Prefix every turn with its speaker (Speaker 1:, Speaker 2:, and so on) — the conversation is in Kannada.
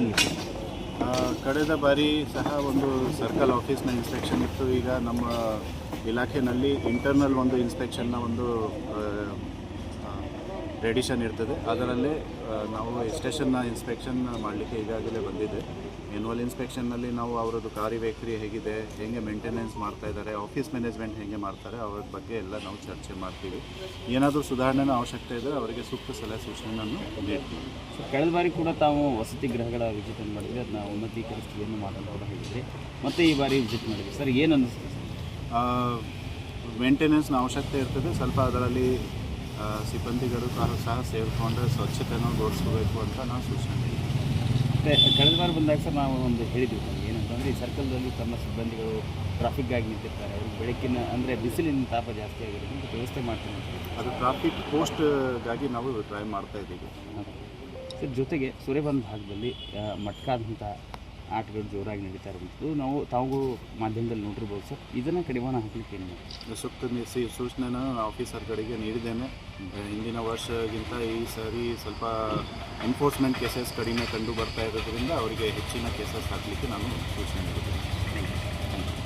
Speaker 1: ಆ, ಕಳೆದ ಬಾರಿ ಸಹ ಒಂದು ಸರ್ಕಲ್ ಆಫೀಸ್ನ ಇನ್ಸ್ಪೆಕ್ಷನ್ ಇತ್ತು. ಈಗ ನಮ್ಮ ಇಲಾಖೆಯಲ್ಲಿ ಇಂಟರ್ನಲ್ ಒಂದು ಇನ್ಸ್ಪೆಕ್ಷನ್ನ ಒಂದು ರೆಡಿಷನ್ ಇರ್ತದೆ. ಅದರಲ್ಲೇ ನಾವು ಸ್ಟೇಷನ್ನ ಇನ್ಸ್ಪೆಕ್ಷನ್ ಮಾಡಲಿಕ್ಕೆ ಈಗಾಗಲೇ ಬಂದಿದೆ. ಎನ್ಯುವಲ್ ಇನ್ಸ್ಪೆಕ್ಷನ್ನಲ್ಲಿ ನಾವು ಅವರದ್ದು ಕಾರ್ಯವೈಖರಿ ಹೇಗಿದೆ ಹೇಗೆ ಮೇಂಟೆನೆನ್ಸ್ ಮಾಡ್ತಾ ಇದ್ದಾರೆ ಆಫೀಸ್ ಮ್ಯಾನೇಜ್ಮೆಂಟ್ ಹೇಗೆ ಮಾಡ್ತಾರೆ ಅವ್ರ ಬಗ್ಗೆ ಎಲ್ಲ ನಾವು ಚರ್ಚೆ ಮಾಡ್ತೀವಿ. ಏನಾದರೂ ಸುಧಾರಣೆನ ಅವಶ್ಯಕತೆ ಇದ್ದರೆ ಅವರಿಗೆ ಸೂಕ್ತ ಸಲಹೆ ಸೂಚನೆಯನ್ನು ನೀಡ್ತೀವಿ.
Speaker 2: ಕಳೆದ ಬಾರಿ ಕೂಡ ತಾವು ವಸತಿ ಗೃಹಗಳ ವಿಸಿಟ್ ಮಾಡಿದ್ವಿ ಅದನ್ನ ಉನ್ನತೀಕರಿಸ್ತೀವಿ ಮಾಡಲು ಅವ್ರು ಹೇಳಿದ್ರಿ. ಮತ್ತೆ ಈ ಬಾರಿ ವಿಸಿಟ್ ಮಾಡಿದ್ವಿ ಸರ್ ಏನು ಅನ್ನಿಸ್ತು
Speaker 1: ಮೇಂಟೆನೆನ್ಸ್ನ ಅವಶ್ಯಕತೆ ಇರ್ತದೆ. ಸ್ವಲ್ಪ ಅದರಲ್ಲಿ ಸಿಬ್ಬಂದಿಗಳು ಸಹ ಸಹ ಸೇರಿಕೊಂಡು ಸ್ವಚ್ಛತೆಯನ್ನು ಗೋಡಿಸ್ಕೋಬೇಕು ಅಂತ ನಾನು ಸೂಚನೆ
Speaker 2: ಕಳೆದ ವಾರ ಬಂದಾಗ ಸರ್ ನಾವು ಒಂದು ಹೇಳಿದ್ವಿ ಏನಂತಂದರೆ ಈ ಸರ್ಕಲ್ದಲ್ಲಿ ತಮ್ಮ ಸಿಬ್ಬಂದಿಗಳು ಟ್ರಾಫಿಕ್ಗಾಗಿ ನಿಂತಿರ್ತಾರೆ ಅವ್ರಿಗೆ ಬೆಳಕಿನ ಅಂದರೆ ಬಿಸಿಲಿನ ತಾಪ ಜಾಸ್ತಿ ಆಗಿರೋದ್ರಿಂದ ವ್ಯವಸ್ಥೆ ಮಾಡ್ತೀನಿ.
Speaker 1: ಅದು ಟ್ರಾಫಿಕ್ ಪೋಸ್ಟ್ಗಾಗಿ ನಾವು ಟ್ರೈ ಮಾಡ್ತಾ ಇದ್ದೀವಿ.
Speaker 2: ಸರ್ ಜೊತೆಗೆ ಸೂರ್ಯಬಂಧ ಭಾಗದಲ್ಲಿ ಮಟ್ಕಾದಂಥ ಆಟಗಳು ಜೋರಾಗಿ ನಡೀತಾ ಇರುವಂಥದ್ದು. ನಾವು ತಾವು ಮಾಧ್ಯಮದಲ್ಲಿ ನೋಡಿರ್ಬೋದು ಸರ್. ಇದನ್ನು ಕಡಿವಾಣ ಹಾಕಲಿಕ್ಕೆ ಏನು
Speaker 1: ಸೂಕ್ತ ಸಿ ಸೂಚನೆನ ಆಫೀಸರ್ಗಳಿಗೆ ನೀಡಿದ್ದೇನೆ. ಆ, ಹಿಂದಿನ ವರ್ಷಗಿಂತ ಈ ಸಾರಿ ಸ್ವಲ್ಪ ಎನ್ಫೋರ್ಸ್ಮೆಂಟ್ ಕೇಸಸ್ ಕಡಿಮೆ ಕಂಡು ಬರ್ತಾ ಇರೋದ್ರಿಂದ ಅವರಿಗೆ ಹೆಚ್ಚಿನ ಕೇಸಸ್ ಹಾಕಲಿಕ್ಕೆ ನಾನು ಸೂಚನೆ ನೀಡಿದ್ದೇನೆ.
Speaker 2: Thank you